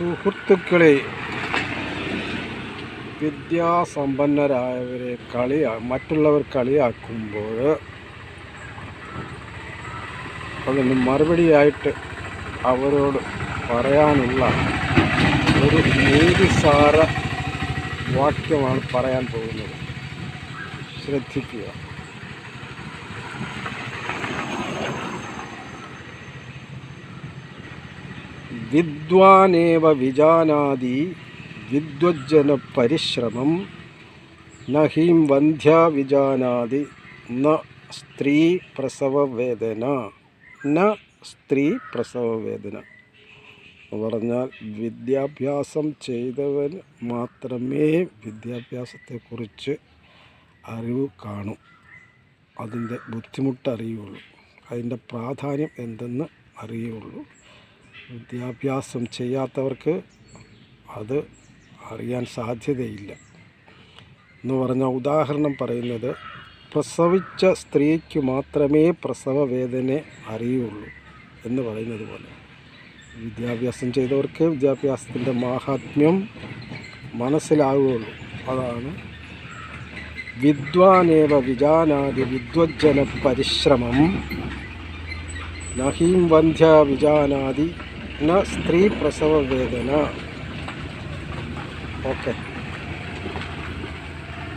സുഹൃത്തുക്കളെ വിദ്യാസമ്പന്നരായവരെ കളിയാ മറ്റുള്ളവർ കളിയാക്കുമ്പോൾ അതിന് മറുപടിയായിട്ട് അവരോട് പറയാനുള്ള ഒരു നീതിസാര വാക്യമാണ് പറയാൻ പോകുന്നത്. ശ്രദ്ധിക്കുക. വിദ്വാനേവ വിജാനാതി വിദ്വജ്ജന പരിശ്രമം നഹീം വന്ധ്യ വിജാനാതി ന സ്ത്രീ പ്രസവവേദന ന സ്ത്രീ പ്രസവവേദന. പറഞ്ഞാൽ വിദ്യാഭ്യാസം ചെയ്തവൻ മാത്രമേ വിദ്യാഭ്യാസത്തെക്കുറിച്ച് അറിവ് കാണൂ. അതിന്റെ ബുദ്ധിമുട്ട് അറിയുള്ളൂ അതിന്റെ പ്രാധാന്യം എന്തെന്ന് അറിയുള്ളൂ. വിദ്യാഭ്യാസം ചെയ്യാത്തവർക്ക് അത് അറിയാൻ സാധ്യതയില്ല. എന്ന് പറഞ്ഞ ഉദാഹരണം പറയുന്നത് പ്രസവിച്ച സ്ത്രീക്ക് മാത്രമേ പ്രസവ വേദന അറിയുള്ളൂ എന്ന് പറയുന്നത് പോലെ. വിദ്യാഭ്യാസം ചെയ്തവർക്ക് വിദ്യാഭ്യാസത്തിന്റെ മാഹാത്മ്യം മനസ്സിലാവുകയുള്ളൂ. അതാണ് വിദ്വാനേവ വിജാനാതി വിദ്വജ്ജന പരിശ്രമം നഹീം വന്ധ്യ വിജാനാതി ന സ്ത്രീ പ്രസവ വേദന ഓക്കെ